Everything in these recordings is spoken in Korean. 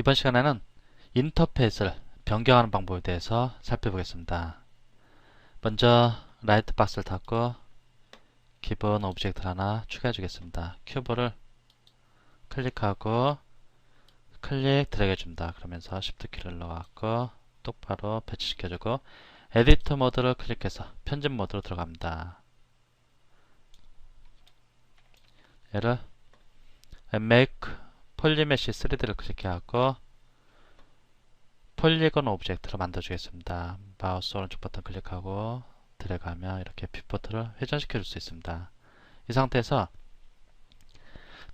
이번 시간에는 인터페이스를 변경하는 방법에 대해서 살펴보겠습니다. 먼저 라이트 박스를 닫고 기본 오브젝트 하나 추가해 주겠습니다. 큐브를 클릭하고 클릭 드래그 해줍니다. 그러면서 Shift 키를 눌러갖고 똑바로 배치시켜주고 에디터 모드를 클릭해서 편집 모드로 들어갑니다. 얘를 make 폴리메시 3D를 클릭해갖고 폴리건 오브젝트를 만들어주겠습니다. 마우스 오른쪽 버튼 클릭하고 들어가면 이렇게 뷰포트를 회전시켜 줄 수 있습니다. 이 상태에서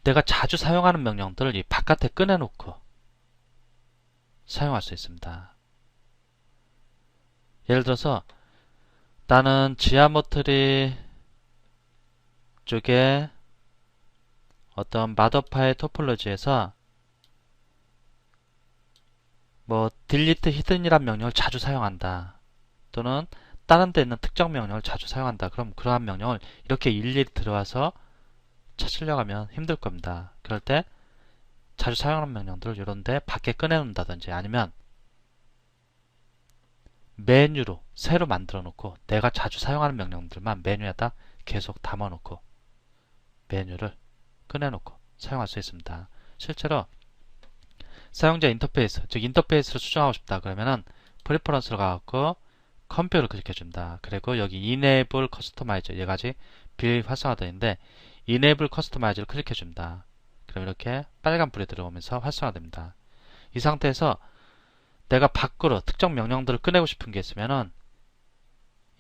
내가 자주 사용하는 명령들을 이 바깥에 꺼내놓고 사용할 수 있습니다. 예를 들어서 나는 지하모트리 쪽에 어떤 마더파의 토폴로지에서 뭐 delete hidden이란 명령을 자주 사용한다. 또는 다른 데 있는 특정 명령을 자주 사용한다. 그럼 그러한 명령을 이렇게 일일이 들어와서 찾으려고 하면 힘들 겁니다. 그럴 때 자주 사용하는 명령들을 이런데 밖에 꺼내놓는다든지 아니면 메뉴로 새로 만들어 놓고 내가 자주 사용하는 명령들만 메뉴에다 계속 담아 놓고 메뉴를 꺼내놓고 사용할 수 있습니다. 실제로 사용자 인터페이스, 즉 인터페이스를 수정하고 싶다 그러면은 프리퍼런스로 가갖고 컴퓨터를 클릭해준다. 그리고 여기 Enable Customize 얘가 아직 비활성화되어 있는데 Enable Customize를 클릭해줍니다. 그럼 이렇게 빨간 불이 들어오면서 활성화됩니다. 이 상태에서 내가 밖으로 특정 명령들을 꺼내고 싶은 게 있으면은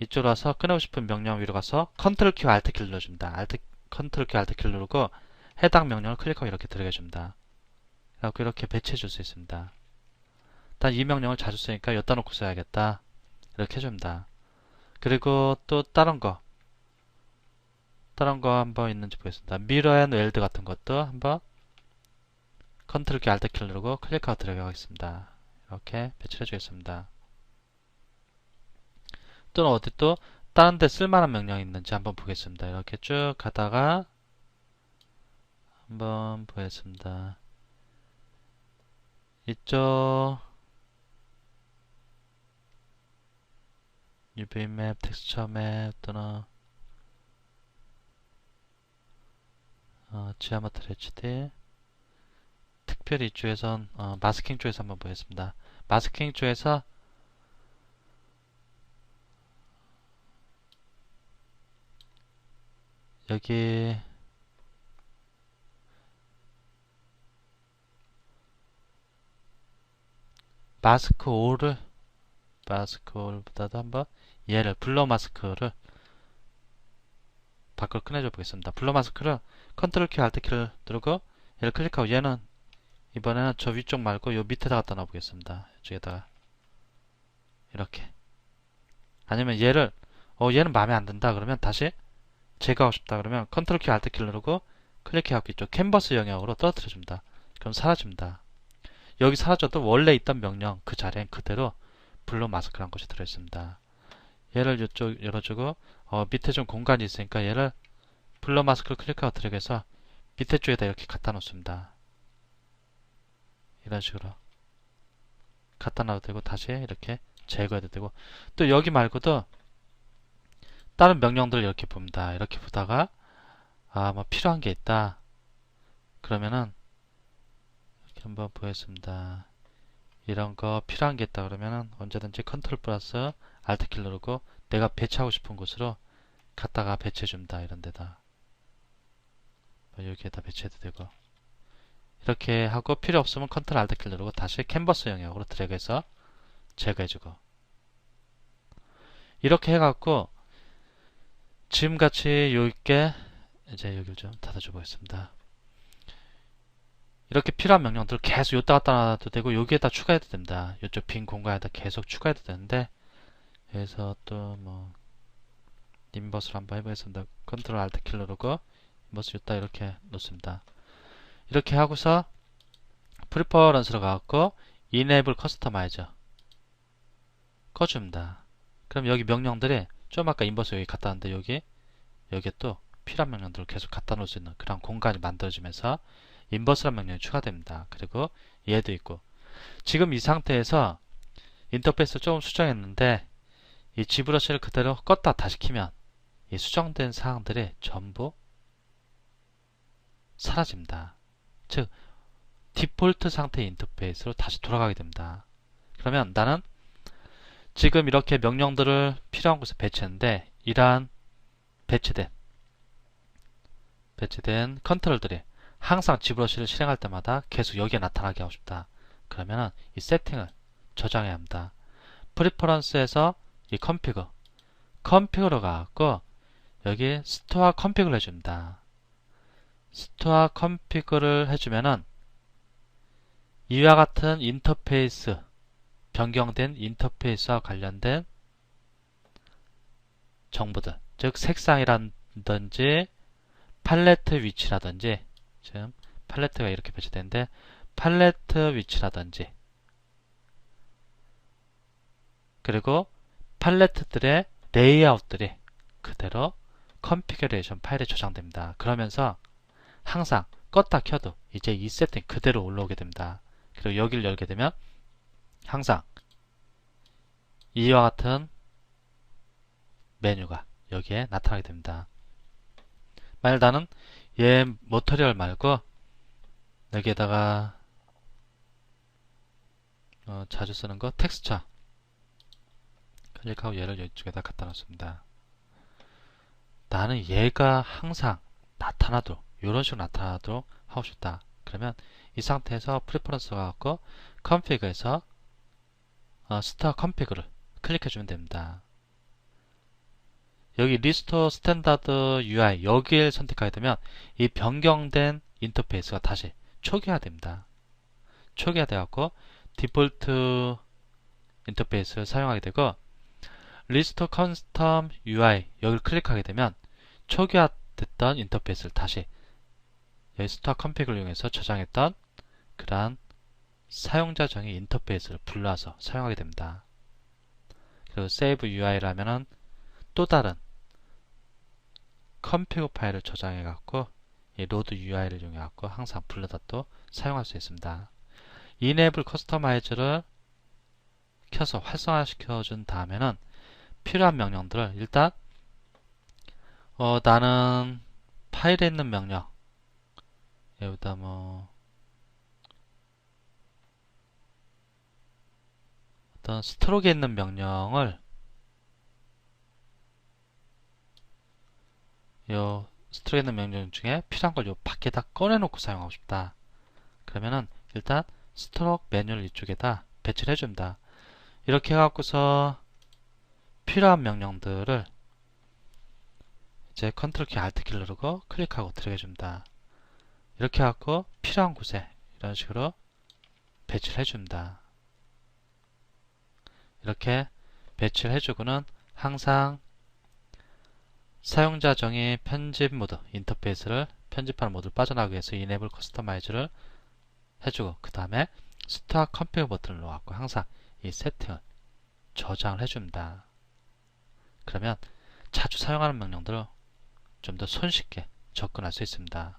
이쪽으로 와서 꺼내고 싶은 명령 위로 가서 Ctrl 키 Alt 키를 눌러줍니다. Alt, Ctrl 키 Alt 키를 누르고 해당 명령을 클릭하고 이렇게 들어가 줍니다. 그래서 이렇게 배치해 줄 수 있습니다. 일단 이 명령을 자주 쓰니까 여기다 놓고 써야겠다. 이렇게 해줍니다. 그리고 또 다른 거 다른 거 한번 있는지 보겠습니다. 미러 앤 웰드 같은 것도 한번 컨트롤 키 알트 키를 누르고 클릭하고 들어가겠습니다. 이렇게 배치해 주겠습니다. 또는 어디 또 다른 데 쓸만한 명령이 있는지 한번 보겠습니다. 이렇게 쭉 가다가 한번 보겠습니다. 이쪽 UV맵, 텍스처 맵 또는 어, 지하마트 HD 특별히 이쪽에선 어, 마스킹 쪽에서 한번 보겠습니다. 마스킹 쪽에서 여기 마스크 5를 마스크 5보다도 한번 얘를 블러 마스크를 밖으로 꺼내줘 보겠습니다. 블러 마스크를 컨트롤 키 알트 키를 누르고 얘를 클릭하고 얘는 이번에는 저 위쪽 말고 요 밑에다 갖다 놔 보겠습니다. 이쪽에다가 이렇게 아니면 얘를 어 얘는 마음에 안 든다 그러면 다시 제거하고 싶다 그러면 컨트롤 키 알트 키를 누르고 클릭해갖고 이쪽 캔버스 영역으로 떨어뜨려 줍니다. 그럼 사라집니다. 여기 사라져도 원래 있던 명령 그 자리엔 그대로 블루 마스크란 것이 들어있습니다. 얘를 이쪽 열어주고 어, 밑에 좀 공간이 있으니까 얘를 블러 마스크를 클릭하고 들어가서 밑에 쪽에다 이렇게 갖다 놓습니다. 이런 식으로 갖다 놔도 되고 다시 이렇게 제거해도 되고 또 여기 말고도 다른 명령들을 이렇게 봅니다. 이렇게 보다가 아뭐 필요한 게 있다. 그러면은 한번 보겠습니다. 이런 거 필요한 게 있다 그러면은 언제든지 컨트롤 플러스 알트 키를 누르고 내가 배치하고 싶은 곳으로 갖다가 배치해 줍니다. 이런 데다 뭐 여기에다 배치해도 되고 이렇게 하고 필요 없으면 컨트롤 알트 키를 누르고 다시 캔버스 영역으로 드래그해서 제거해주고 이렇게 해갖고 지금같이 요있게 이제 여기를 좀 닫아줘 보겠습니다. 이렇게 필요한 명령들을 계속 요따 갖다 놔도 되고 여기에다 추가해도 됩니다. 이쪽 빈 공간에다 계속 추가해도 되는데 여기서 또 뭐 인버스를 한번 해보겠습니다. 컨트롤 알트 킬 누르고 인버스 요따 이렇게 놓습니다. 이렇게 하고서 프리퍼런스로 가갖고 enable customize 꺼줍니다. 그럼 여기 명령들이 좀 아까 인버스 여기 갖다 놨는데 여기 여기에 또 필요한 명령들을 계속 갖다 놓을 수 있는 그런 공간이 만들어지면서 인버스란 명령이 추가됩니다. 그리고 얘도 있고 지금 이 상태에서 인터페이스를 조금 수정했는데 이 G브러쉬를 그대로 껐다 다시 키면 이 수정된 사항들이 전부 사라집니다. 즉 디폴트 상태의 인터페이스로 다시 돌아가게 됩니다. 그러면 나는 지금 이렇게 명령들을 필요한 곳에 배치했는데 이러한 배치된 배치된 컨트롤들이 항상 G브러쉬를 실행할 때마다 계속 여기에 나타나게 하고 싶다. 그러면 이 세팅을 저장해야 합니다. 프리퍼런스에서 이 컴피그 컴피그로 가고 여기 스토어 컴피그를 해줍니다. 스토어 컴피그를 해주면은 이와 같은 인터페이스 변경된 인터페이스와 관련된 정보들 즉 색상이라든지 팔레트 위치라든지 지금 팔레트가 이렇게 배치되는데 팔레트 위치라든지 그리고 팔레트들의 레이아웃들이 그대로 컨피그레이션 파일에 저장됩니다. 그러면서 항상 껐다 켜도 이제 이 세팅 그대로 올라오게 됩니다. 그리고 여기를 열게 되면 항상 이와 같은 메뉴가 여기에 나타나게 됩니다. 만약 나는 얘 모터리얼 말고 여기에다가 어, 자주 쓰는 거 텍스처 클릭하고 얘를 이쪽에다 갖다 놨습니다. 나는 얘가 항상 나타나도록 이런 식으로 나타나도록 하고 싶다. 그러면 이 상태에서 프리퍼런스 가갖고 컨피그에서 어, 스타 컨피그를 클릭해주면 됩니다. 여기 리스토 스탠다드 UI 여기를 선택하게 되면 이 변경된 인터페이스가 다시 초기화 됩니다. 초기화 되었고 디폴트 인터페이스를 사용하게 되고 리스토 커스텀 UI 여기를 클릭하게 되면 초기화 됐던 인터페이스를 다시 여기 스토어 컴픽을 이용해서 저장했던 그러한 사용자 정의 인터페이스를 불러서 사용하게 됩니다. 그리고 save UI라면은 또 다른 컴피그 파일을 저장해 갖고 이 로드 UI를 이용해 갖고 항상 불러다 또 사용할 수 있습니다. enable customize를 켜서 활성화시켜 준 다음에는 필요한 명령들을 일단 어, 나는 파일에 있는 명령 여기다 뭐 어떤 스트로크에 있는 명령을 요 있는 명령 중에 필요한 걸 요 밖에다 꺼내놓고 사용하고 싶다. 그러면은 일단 스트로크 메뉴를 이쪽에다 배치를 해줍니다. 이렇게 해갖고서 필요한 명령들을 이제 컨트롤 키 알트 키를 누르고 클릭하고 들어가줍니다. 이렇게 해갖고 필요한 곳에 이런 식으로 배치를 해줍니다. 이렇게 배치를 해주고는 항상 사용자 정의 편집 모드 인터페이스를 편집하는 모드를 빠져나가기 위해서 enable customize를 해주고 그 다음에 스타 컴피그 버튼을 놓았고 항상 이 세팅을 저장을 해줍니다. 그러면 자주 사용하는 명령들을 좀 더 손쉽게 접근할 수 있습니다.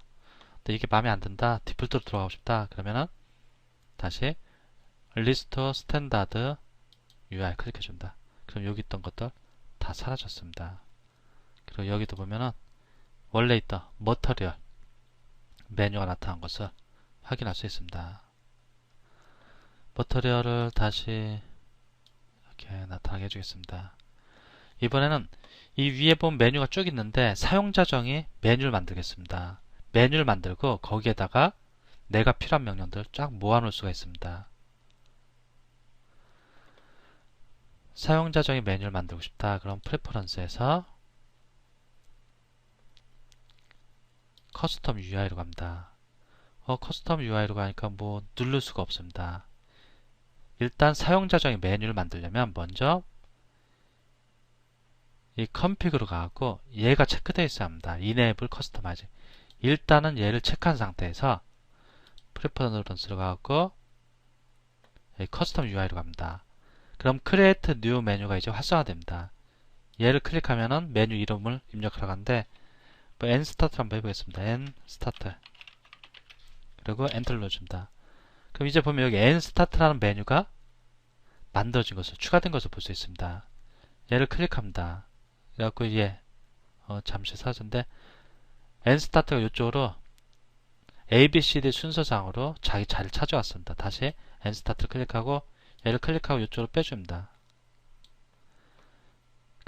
근데 이게 마음에 안 든다, 디폴트로 들어가고 싶다 그러면은 다시 리스토 스탠다드 UI 클릭해 줍니다. 그럼 여기 있던 것들 다 사라졌습니다. 그리고 여기도 보면은 원래 있던 머터리얼 메뉴가 나타난 것을 확인할 수 있습니다. 머터리얼을 다시 이렇게 나타나게 해주겠습니다. 이번에는 이 위에 본 메뉴가 쭉 있는데 사용자 정의 메뉴를 만들겠습니다. 메뉴를 만들고 거기에다가 내가 필요한 명령들을 쫙 모아놓을 수가 있습니다. 사용자 정의 메뉴를 만들고 싶다. 그럼 프레퍼런스에서 커스텀 UI로 갑니다. 어, 커스텀 UI로 가니까 뭐 누를 수가 없습니다. 일단 사용자 정의 메뉴를 만들려면 먼저 이 컴픽으로 가고 얘가 체크되어 있어야 합니다. enable customize. 일단은 얘를 체크한 상태에서 프레퍼런스로 가고 커스텀 UI로 갑니다. 그럼 create new 메뉴가 이제 활성화됩니다. 얘를 클릭하면은 메뉴 이름을 입력하러 가는데 뭐 nstart 한번 해보겠습니다. nstart 그리고 엔터를 눌러줍니다. 그럼 이제 보면 여기 nStart라는 메뉴가 만들어진 것을 추가된 것을 볼 수 있습니다. 얘를 클릭합니다. 그래갖고 얘 어, 잠시 사라졌는데 nStart가 이쪽으로 ABCD 순서상으로 자기 자리를 찾아왔습니다. 다시 nStart를 클릭하고 얘를 클릭하고 이쪽으로 빼줍니다.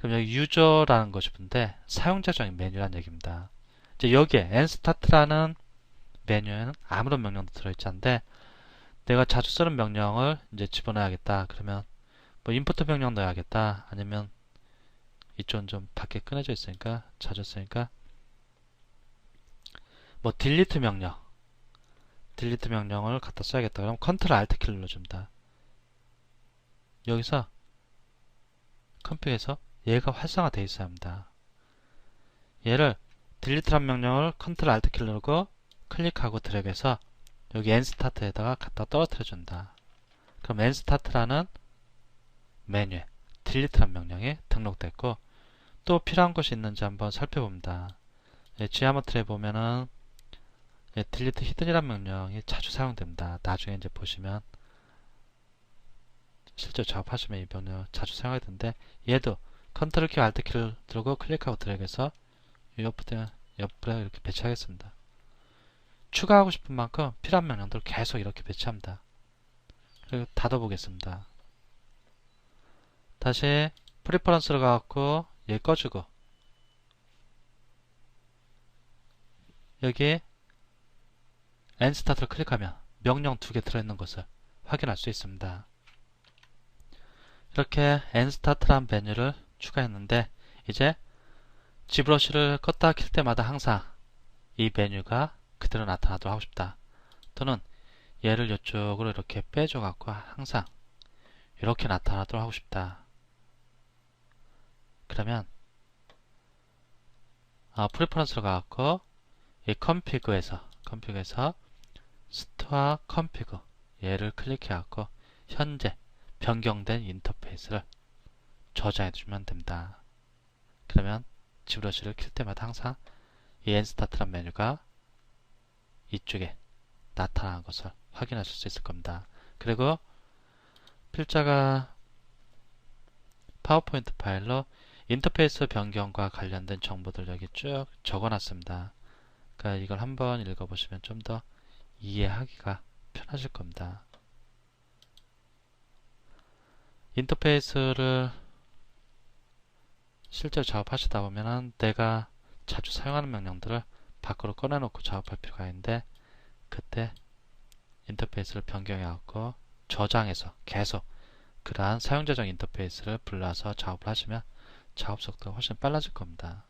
그럼 여기 유저라는 것이 본데 사용자적인 메뉴라는 얘기입니다. 이제 여기에 nStart라는 메뉴에는 아무런 명령도 들어있지 않은데 내가 자주 쓰는 명령을 이제 집어넣어야겠다. 그러면 뭐 인풋 명령 넣어야겠다. 아니면 이쪽은 좀 밖에 끊어져 있으니까 자주 쓰니까 뭐 딜리트 명령 딜리트 명령을 갖다 써야겠다. 그럼 컨트롤 알트 키를 눌러줍니다. 여기서 컴퓨터에서 얘가 활성화되어 있어야 합니다. 얘를 딜리트란 명령을 컨트롤 알트 키를 누르고 클릭하고 드래그해서 여기 nStart에다가 갖다 떨어뜨려 준다. 그럼 nStart라는 메뉴에 딜리트란 명령이 등록됐고 또 필요한 것이 있는지 한번 살펴봅니다. 예, 지하모틀에 보면은 예, 딜리트 히든이란 명령이 자주 사용됩니다. 나중에 이제 보시면 실제 작업하시면 이 명령 자주 사용하게 되는데 얘도 컨트롤 키 알트 키를 누르고 클릭하고 드래그해서 옆에 옆에 이렇게 배치하겠습니다. 추가하고 싶은 만큼 필요한 명령들을 계속 이렇게 배치합니다. 그리고 닫아보겠습니다. 다시 프리퍼런스를 가갖고 얘 꺼주고 여기에 nStart를 클릭하면 명령 두 개 들어있는 것을 확인할 수 있습니다. 이렇게 nStart라는 메뉴를 추가했는데 이제 지브러쉬를 껐다 킬 때마다 항상 이 메뉴가 그대로 나타나도록 하고 싶다. 또는 얘를 이쪽으로 이렇게 빼줘 갖고 항상 이렇게 나타나도록 하고 싶다. 그러면 아, 프리퍼런스로 가갖고 이 컴피그에서 컴피그에서 스토어 컴피그 얘를 클릭해 갖고 현재 변경된 인터페이스를 저장해 주면 됩니다. 그러면 지브러쉬를 킬 때마다 항상 이 엔스타트란 메뉴가 이쪽에 나타나는 것을 확인하실 수 있을 겁니다. 그리고 필자가 파워포인트 파일로 인터페이스 변경과 관련된 정보들 여기 쭉 적어놨습니다. 그러니까 이걸 한번 읽어보시면 좀 더 이해하기가 편하실 겁니다. 인터페이스를 실제로 작업하시다 보면 은 내가 자주 사용하는 명령들을 밖으로 꺼내놓고 작업할 필요가 있는데 그때 인터페이스를 변경해 갖고 저장해서 계속 그러한 사용자적 인터페이스를 불러서 작업을 하시면 작업 속도가 훨씬 빨라질 겁니다.